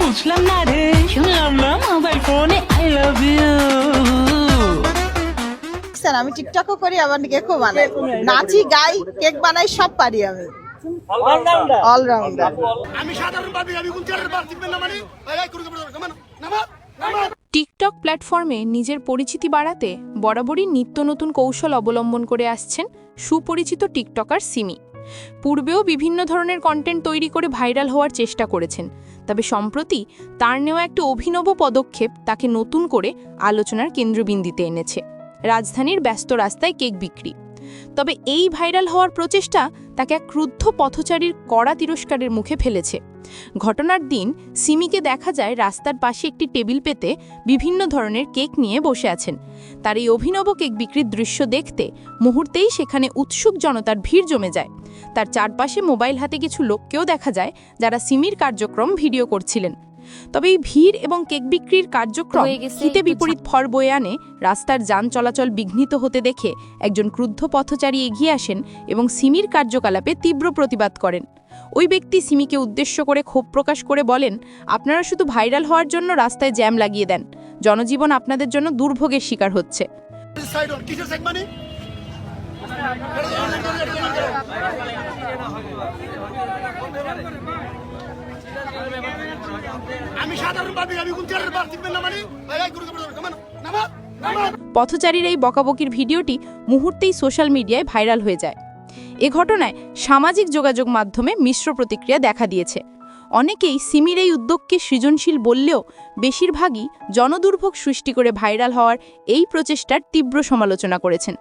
বুঝলাম না রে শুনলাম না মোবাইল ফোনে আই লাভ ইউ স্যার আমি টিকটকও করি আবার কেকও বানাই। নাচি গাই কেক বানাই সব পারি আমি। অলরাউন্ডার সাধারণভাবে না মানে? করে দেবো। টিকটক প্ল্যাটফর্মে নিজের পরিচিতি বাড়াতে বরাবরই নিত্য নতুন কৌশল অবলম্বন করে আসছেন সুপরিচিত টিকটকার সিমি। পূর্বেও বিভিন্ন ধরনের কন্টেন্ট তৈরি করে ভাইরাল হওয়ার চেষ্টা করেছেন, তবে সম্প্রতি তার নেওয়া একটি অভিনব পদক্ষেপ তাকে নতুন করে আলোচনার কেন্দ্রবিন্দিতে এনেছে। রাজধানীর ব্যস্ত রাস্তায় কেক বিক্রি। তবে এই ভাইরাল হওয়ার প্রচেষ্টা তাকে এক ক্রুদ্ধ পথচারীর কড়া তিরস্কারের মুখে ফেলেছে। ঘটনার দিন সিমিকে দেখা যায় রাস্তার পাশে একটি টেবিল পেতে বিভিন্ন ধরনের কেক নিয়ে বসে আছেন। তার এই অভিনব কেক বিক্রির দৃশ্য দেখতে মুহূর্তেই সেখানে উৎসুক জনতার ভিড় জমে যায়। তার চারপাশে মোবাইল হাতে কিছু লোককেও দেখা যায় যারা সিমির কার্যক্রম ভিডিও করছিলেন। তবে এই ভিড় এবং কেক বিক্রির কার্যক্রম হিতে বিপরীত ফর বয়ে আনে রাস্তার যান চলাচল বিঘ্নিত হতে দেখে একজন ক্রুদ্ধ পথচারী এগিয়ে আসেন এবং সিমির কার্যকলাপে তীব্র প্রতিবাদ করেন। ওই ব্যক্তি সিমিকে উদ্দেশ্য করে ক্ষোভ প্রকাশ করে বলেন আপনারা শুধু ভাইরাল হওয়ার জন্য রাস্তায় জ্যাম লাগিয়ে দেন। জনজীবন আপনাদের জন্য দুর্ভোগের শিকার হচ্ছে। পথচারীর এই বকাবকির ভিডিওটি মুহূর্তেই সোশ্যাল মিডিয়ায় ভাইরাল হয়ে যায়। এ ঘটনায় সামাজিক যোগাযোগ মাধ্যমে মিশ্র প্রতিক্রিয়া দেখা দিয়েছে। অনেকেই সিমির এই উদ্যোগকে সৃজনশীল বললেও বেশিরভাগই জনদুর্ভোগ সৃষ্টি করে ভাইরাল হওয়ার এই প্রচেষ্টার তীব্র সমালোচনা করেছেন।